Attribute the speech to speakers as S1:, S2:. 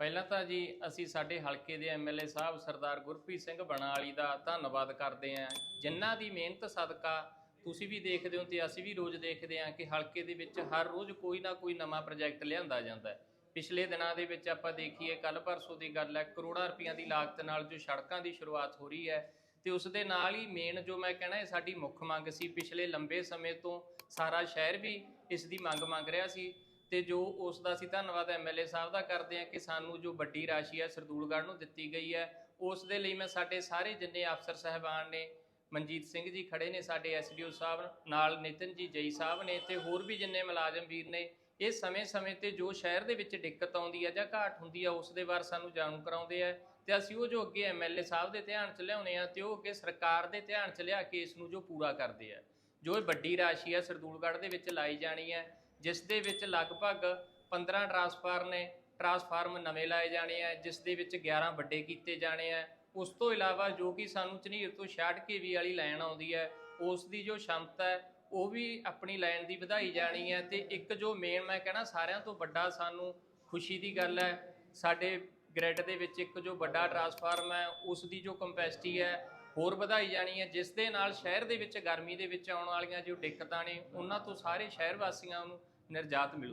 S1: ਪਹਿਲਾਂ ਤਾਂ ਜੀ ਅਸੀਂ ਸਾਡੇ ਹਲਕੇ ਦੇ ਐਮਐਲਏ ਸਾਹਿਬ ਸਰਦਾਰ ਗੁਰਪ੍ਰੀਤ ਸਿੰਘ ਬਣਾਲੀ ਦਾ ਧੰਨਵਾਦ ਕਰਦੇ ਆਂ ਜਿਨ੍ਹਾਂ ਦੀ ਮਿਹਨਤ, ਸਦਕਾ ਤੁਸੀਂ ਵੀ ਦੇਖਦੇ ਹੋ ਤੇ ਅਸੀਂ ਵੀ ਰੋਜ਼ ਦੇਖਦੇ ਆਂ ਕਿ ਹਲਕੇ ਦੇ ਵਿੱਚ ਹਰ ਰੋਜ਼ ਕੋਈ ਨਾ ਕੋਈ ਨਵਾਂ ਪ੍ਰੋਜੈਕਟ ਲਿਆਂਦਾ ਜਾਂਦਾ ਹੈ। ਪਿਛਲੇ ਦਿਨਾਂ ਦੇ ਵਿੱਚ ਆਪਾਂ ਦੇਖੀਏ ਕੱਲ ਪਰਸੋਂ ਦੀ ਗੱਲ ਹੈ, ਕਰੋੜਾਂ ਰੁਪਈਆਂ ਦੀ ਲਾਗਤ ਨਾਲ ਜੋ ਸੜਕਾਂ ਦੀ ਸ਼ੁਰੂਆਤ ਹੋ ਰਹੀ ਹੈ ਤੇ ਉਸ ਦੇ ਨਾਲ ਹੀ ਮੇਨ ਜੋ ਮੈਂ ਕਹਿਣਾ ਇਹ ਸਾਡੀ ਮੁੱਖ ਮੰਗ ਸੀ, ਪਿਛਲੇ ਲੰਬੇ ਸਮੇਂ ਤੋਂ ਸਾਰਾ ਸ਼ਹਿਰ ਵੀ ਇਸ ਦੀ ਮੰਗ ਮੰਗ ਰਿਹਾ ਸੀ। ਤੇ ਜੋ ਉਸ ਦਾ ਅਸੀਂ ਧੰਨਵਾਦ ਐਮਐਲਏ ਸਾਹਿਬ ਦਾ ਕਰਦੇ ਹਾਂ ਕਿ ਸਾਨੂੰ ਜੋ ਵੱਡੀ ਰਾਸ਼ੀ ਹੈ ਸਰਦੂਲਗੜ੍ਹ ਨੂੰ ਦਿੱਤੀ ਗਈ ਹੈ, ਉਸ ਦੇ ਲਈ ਮੈਂ ਸਾਡੇ ਸਾਰੇ ਜਿੰਨੇ ਅਫਸਰ ਸਹਿਬਾਨ ਨੇ, ਮਨਜੀਤ ਸਿੰਘ ਜੀ ਖੜੇ ਨੇ ਸਾਡੇ ਐਸਡੀਓ ਸਾਹਿਬ, ਨਾਲ ਨਿਤਨ ਜੀ ਜਈ ਸਾਹਿਬ ਨੇ ਤੇ ਹੋਰ ਵੀ ਜਿੰਨੇ ਮੁਲਾਜ਼ਮ ਵੀਰ ਨੇ, ਇਹ ਸਮੇਂ-ਸਮੇਂ ਤੇ ਜੋ ਸ਼ਹਿਰ ਦੇ ਵਿੱਚ ਦਿੱਕਤ ਆਉਂਦੀ ਹੈ ਜਾਂ ਘਾਟ ਹੁੰਦੀ ਹੈ ਉਸ ਦੇ ਬਾਰੇ ਸਾਨੂੰ ਜਾਣੂ ਕਰਾਉਂਦੇ ਆ ਤੇ ਅਸੀਂ ਉਹ ਜੋ ਅੱਗੇ ਐਮਐਲਏ ਸਾਹਿਬ ਦੇ ਧਿਆਨ 'ਚ ਲਿਆਉਨੇ ਆ ਤੇ ਉਹ ਅੱਗੇ ਸਰਕਾਰ ਦੇ ਧਿਆਨ 'ਚ ਲਿਆ ਕੇ ਇਸ ਨੂੰ ਜੋ ਪੂਰਾ ਕਰਦੇ ਆ। ਜੋ ਇਹ ਵੱਡੀ ਰਾਸ਼ੀ ਹੈ ਸਰਦੂਲਗੜ੍ਹ ਦੇ ਵਿੱਚ ਲਾਈ ਜਾਣੀ ਹੈ ਜਿਸ ਦੇ ਵਿੱਚ ਲਗਭਗ 15 ਟਰਾਂਸਫਾਰ ਨੇ, ਟਰਾਂਸਫਾਰਮ ਨਵੇਂ ਲਾਏ ਜਾਣੇ ਆ ਜਿਸ ਦੇ ਵਿੱਚ 11 ਵੱਡੇ ਕੀਤੇ ਜਾਣੇ ਆ। ਉਸ ਤੋਂ ਇਲਾਵਾ ਜੋ ਕਿ ਸਾਨੂੰ ਝਨੀਰ ਤੋਂ 66 ਕੇਵੀ ਵਾਲੀ ਲਾਈਨ ਆਉਂਦੀ ਹੈ, ਉਸ ਦੀ ਜੋ ਸ਼ਮਤਾ ਹੈ, ਉਹ ਵੀ ਆਪਣੀ ਲਾਈਨ ਦੀ ਵਧਾਈ ਜਾਣੀ ਹੈ ਤੇ ਇੱਕ ਜੋ ਮੇਨ ਮੈਂ ਕਹਿਣਾ ਸਾਰਿਆਂ ਤੋਂ ਵੱਡਾ ਸਾਨੂੰ ਖੁਸ਼ੀ ਦੀ ਗੱਲ ਹੈ, ਸਾਡੇ ਗ੍ਰਿਡ ਦੇ ਵਿੱਚ ਇੱਕ ਜੋ ਵੱਡਾ ਟਰਾਂਸਫਾਰਮ ਹੈ, ਉਸ ਦੀ ਜੋ ਕੰਪੈਸਿਟੀ ਹੈ ਹੋਰ ਵਧਾਈ ਜਾਣੀ ਹੈ, ਜਿਸ ਦੇ ਨਾਲ ਸ਼ਹਿਰ ਦੇ ਵਿੱਚ ਗਰਮੀ ਦੇ ਵਿੱਚ ਆਉਣ ਵਾਲੀਆਂ ਜੋ ਦਿੱਕਤਾਂ ਨੇ, ਉਹਨਾਂ ਤੋਂ ਸਾਰੇ ਸ਼ਹਿਰ ਵਾਸੀਆਂ ਨੂੰ ਨਿਰਜਾਤ ਮਿਲੂ।